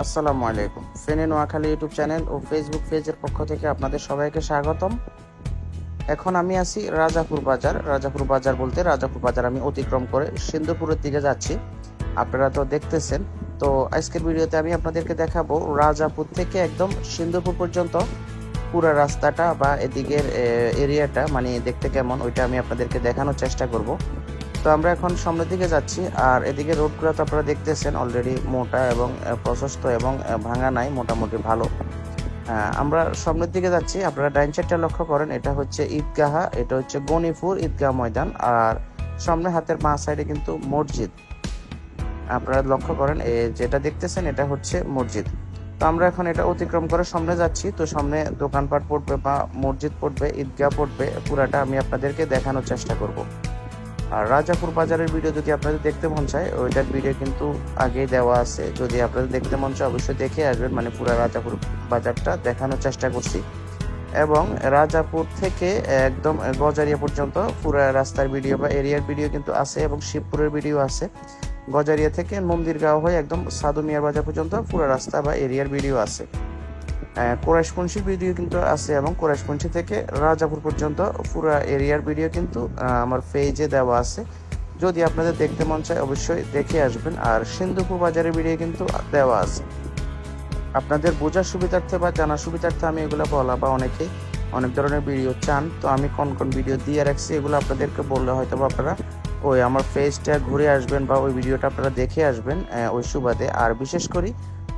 আসসালামু আলাইকুম। ফেনে নোয়াখালী ইউটিউব চ্যানেল ও ফেসবুক পেজের পক্ষ থেকে আপনাদের সবাইকে স্বাগতম। এখন আমি আছি রাজাপুর বাজার। রাজাপুর বাজার বলতে রাজাপুর বাজার আমি অতিক্রম করে সিন্ধুপুরের দিকে যাচ্ছি। আপনারা তো দেখতেছেন। তো আজকের ভিডিওতে আমি আপনাদেরকে দেখাবো রাজাপুর থেকে একদম সিন্ধুপুর পর্যন্ত পুরো রাস্তাটা বা এদিকের এরিয়াটা মানে দেখতে কেমন, ওইটা আমি আপনাদেরকে দেখানোর চেষ্টা করব। তো আমরা এখন সামনের দিকে যাচ্ছি আর এদিকে রোডগুলো তো আপনারা দেখতেছেন অলরেডি মোটা এবং প্রশস্ত এবং ভাঙা নাই মোটামুটি ভালো। আহ, আমরা সামনের দিকে যাচ্ছি আপনারা ডাইন সাইডটা লক্ষ্য করেন এটা হচ্ছে ঈদগাহা এটা হচ্ছে গনিপুর ঈদগাহ ময়দান আর সামনে হাতের বাঁ সাইডে কিন্তু মসজিদ। আপনারা লক্ষ্য করেন যেটা দেখতেছেন এটা হচ্ছে মসজিদ। তো আমরা এখন এটা অতিক্রম করে সামনে যাচ্ছি তো সামনে দোকানপাট পড়বে বা মসজিদ পড়বে ঈদগাহ পড়বে পুরাটা আমি আপনাদেরকে দেখানোর চেষ্টা করব। আর রাজাপুর বাজারের ভিডিও যদি আপনাদের দেখতে মন চায় ওইটার ভিডিও কিন্তু আগেই দেওয়া আছে। যদি আপনাদের দেখতে মন চায়, অবশ্যই দেখে আসবেন। মানে পুরো রাজাপুর বাজারটা দেখানোর চেষ্টা করছি। এবং রাজাপুর থেকে একদম গজারিয়া পর্যন্ত পুরো রাস্তার ভিডিও বা এরিয়ার ভিডিও কিন্তু আছে এবং শিবপুরের ভিডিও আছে। গজারিয়া থেকে মন্দির মন্দিরগাঁও হয়ে একদম সাদু মিয়ার বাজার পর্যন্ত পুরো রাস্তা বা এরিয়ার ভিডিও আছে। কোরাইশপঞ্চি ভিডিও কিন্তু আছে এবং কোরাইশপঞ্চি থেকে রাজাপুর পর্যন্ত পুরো এরিয়ার ভিডিও কিন্তু আমার পেজে দেওয়া আছে। যদি আপনাদের দেখতে মন চায় অবশ্যই দেখে আসবেন আর সিন্ধুপুর বাজারের ভিডিও কিন্তু দেওয়া আছে। আপনাদের বোঝার সুবিধার্থে বা জানার সুবিধার্থে আমি এগুলো বলা বা অনেকেই অনেক ধরনের ভিডিও চান, তো আমি কোন কোন ভিডিও দিয়ে রাখছি এগুলো আপনাদেরকে বললে হয়তো বা আপনারা ওই আমার পেজটা ঘুরে আসবেন বা ওই ভিডিওটা আপনারা দেখে আসবেন ওই সুবাদে। আর বিশেষ করি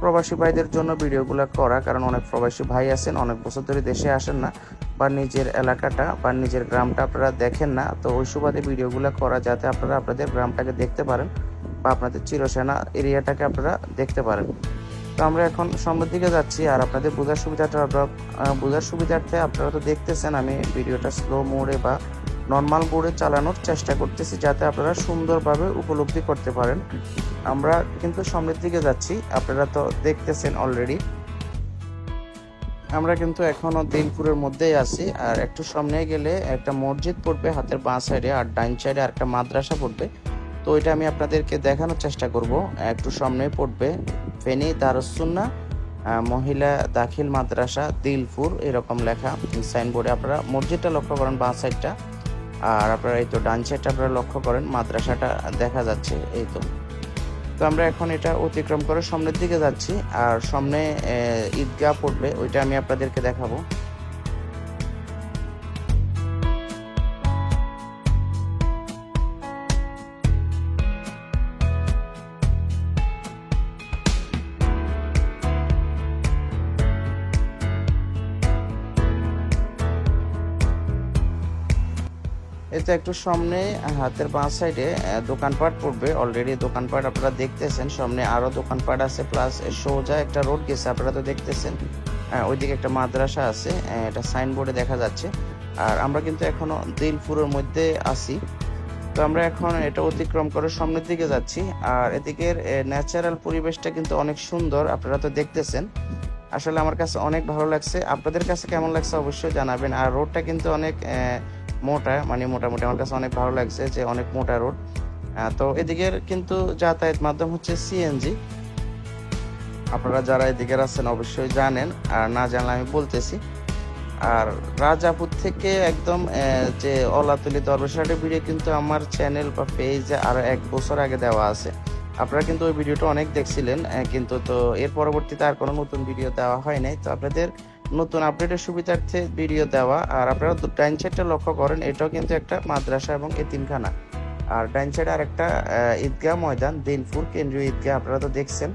প্রবাসী ভাইদের জন্য ভিডিওগুলো করা, কারণ অনেক প্রবাসী ভাই আছেন, অনেক বছর ধরে দেশে আসেন না, বা নিজের এলাকাটা, বা নিজের গ্রামটা আপনারা দেখেন না, তো ওই সুবাদে ভিডিওগুলো করা যাতে আপনারা আপনাদের গ্রামটাকে দেখতে পারেন, বা আপনাদের চিরসেনা এরিয়াটাকে আপনারা দেখতে পারেন। তো আমরা এখন সামনের দিকে যাচ্ছি, আর আপনাদের বোঝার সুবিধাটা বোঝার সুবিধার্থে আপনারা তো দেখতেছেন আমি ভিডিওটা স্লো মোডে বা নর্মাল মোডে চালানোর চেষ্টা করতেছি যাতে আপনারা সুন্দরভাবে উপলব্ধি করতে পারেন। আমরা কিন্তু সামনের দিকে যাচ্ছি, আপনারা তো দেখতেছেন অলরেডি আমরা কিন্তু এখনও দিলপুরের মধ্যেই আছি, আর একটু সামনে গেলে একটা মসজিদ পড়বে হাতের বাঁ সাইডে আর ডাইন সাইডে আর একটা মাদ্রাসা পড়বে। তো ওইটা আমি আপনাদেরকে দেখানোর চেষ্টা করব। একটু সামনে পড়বে ফেনী দারুসুন্না মহিলা দাখিল মাদ্রাসা, দিলপুর, এরকম লেখা। সাইনবোর্ডে আপনারা মসজিদটা লক্ষ্য করেন বাঁ সাইডটা। আর আপনারা এই তো ডান সাইডটা আপনারা লক্ষ্য করেন, মাদ্রাসাটা দেখা যাচ্ছে এই তো। তো আমরা এখন এটা অতিক্রম করে সামনের দিকে যাচ্ছি, আর সামনে ঈদগাহ পড়বে ওইটা আমি আপনাদেরকে দেখাবো। এতে একটু সামনে, হাতের বাঁ সাইডে দোকানপাট পড়বে অলরেডি দোকানপাট আপনারা দেখতেছেন, সামনে আরও দোকানপাট আছে প্লাস সোজা একটা রোড গেছে, আপনারা তো দেখতেছেন। ওইদিকে একটা মাদ্রাসা আছে এটা সাইনবোর্ডে দেখা যাচ্ছে। আর আমরা কিন্তু এখনও দিলপুরের মধ্যে আছি। তো আমরা এখন এটা অতিক্রম করে সামনের দিকে যাচ্ছি। আর এদিকের ন্যাচারাল পরিবেশটা কিন্তু অনেক সুন্দর, আপনারা তো দেখতেছেন। আসলে আমার কাছে অনেক ভালো লাগছে। আপনাদের কাছে কেমন লাগছে অবশ্যই জানাবেন। আর রোডটা কিন্তু অনেক মোটা মানে মোটামুটি আমার কাছে অনেক ভালো লাগছে যে অনেক মোটা রোড। তো এদিকের কিন্তু যাতায়াত মাধ্যম হচ্ছে সিএনজি আপনারা যারা এদিকের আছেন অবশ্যই জানেন, আর না জানলে আমি বলতেছি। আর রাজাপুর থেকে একদম যে অলাতলি দরবেশাটের ভিডিও কিন্তু আমার চ্যানেল বা পেজে আরও এক বছর আগে দেওয়া আছে। আপনারা কিন্তু ওই ভিডিওটা অনেক দেখছিলেন কিন্তু তো এর পরবর্তীতে আর কোনো নতুন ভিডিও দেওয়া হয় নাই। তো আপনাদের নতুন আপডেটের সুবিধার্থে ভিডিও দেওয়া। আর আপনারা ডাইন সাইডটা লক্ষ্য করেন, এটাও কিন্তু একটা মাদ্রাসা এবং এতিমখানা আর ডাইন সাইডে আরেকটা ঈদগাহ ময়দান, দিনপুর কেন্দ্রীয় ঈদগাহ, আপনারা তো দেখছেন।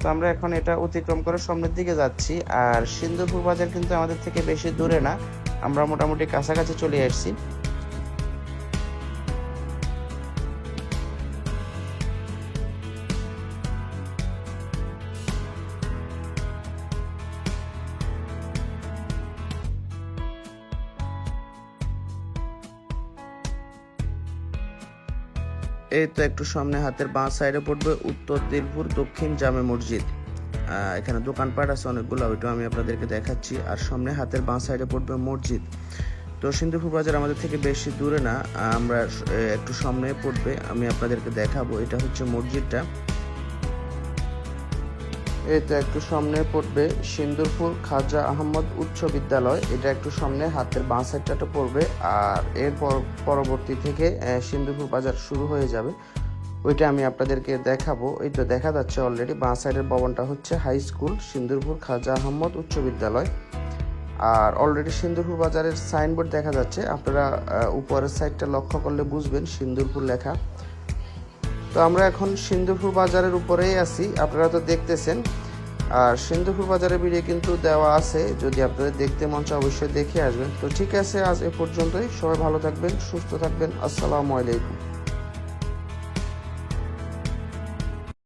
তো আমরা এখন এটা অতিক্রম করে সামনের দিকে যাচ্ছি। আর সিন্ধুপুর বাজার কিন্তু আমাদের থেকে বেশি দূরে না। আমরা মোটামুটি কাছাকাছি চলে আসছি। এই তো একটু সামনে হাতের বাঁ সাইডে পড়বে উত্তর দিলপুর দক্ষিণ জামে মসজিদ। এখানে দোকানপাট আছে অনেকগুলো, ওইটা আমি আপনাদেরকে দেখাচ্ছি। আর সামনে হাতের বাঁ সাইডে পড়বে মসজিদ। তো সিন্ধুপুর বাজার আমাদের থেকে বেশি দূরে না, আমরা একটু সামনে পড়বে, আমি আপনাদেরকে দেখাবো। এটা হচ্ছে মসজিদটা। এটা একটু সামনে পড়বে। সিন্দুরপুর খাজা আহমদ উচ্চ বিদ্যালয়। এটা একটু সামনে, হাতের বাঁ সাইডটা পড়বে। আর এরপর পরবর্তী থেকে সিন্দুরপুর বাজার শুরু হয়ে যাবে। ওইটা আমি আপনাদেরকে দেখাবো। এই তো দেখা যাচ্ছে অলরেডি বাঁ সাইডের ভবনটা হচ্ছে হাই স্কুল সিন্দুরপুর খাজা আহমদ উচ্চ বিদ্যালয়। আর অলরেডি সিন্দুরপুর বাজারের সাইনবোর্ড দেখা যাচ্ছে। আপনারা উপরের সাইডটা লক্ষ্য করলে বুঝবেন, সিন্দুরপুর লেখা। তো আমরা এখন সিন্ধুপুর বাজারের উপরেই আছি। আপনারা তো দেখতেছেন। আর সিন্ধুপুর বাজারের ভিডিও কিন্তু দেওয়া আছে। যদি আপনাদের দেখতে মন চায় অবশ্যই দেখে আসবেন। তো ঠিক আছে, আজ এ পর্যন্তই। সবাই ভালো থাকবেন, সুস্থ থাকবেন। আসসালামু আলাইকুম।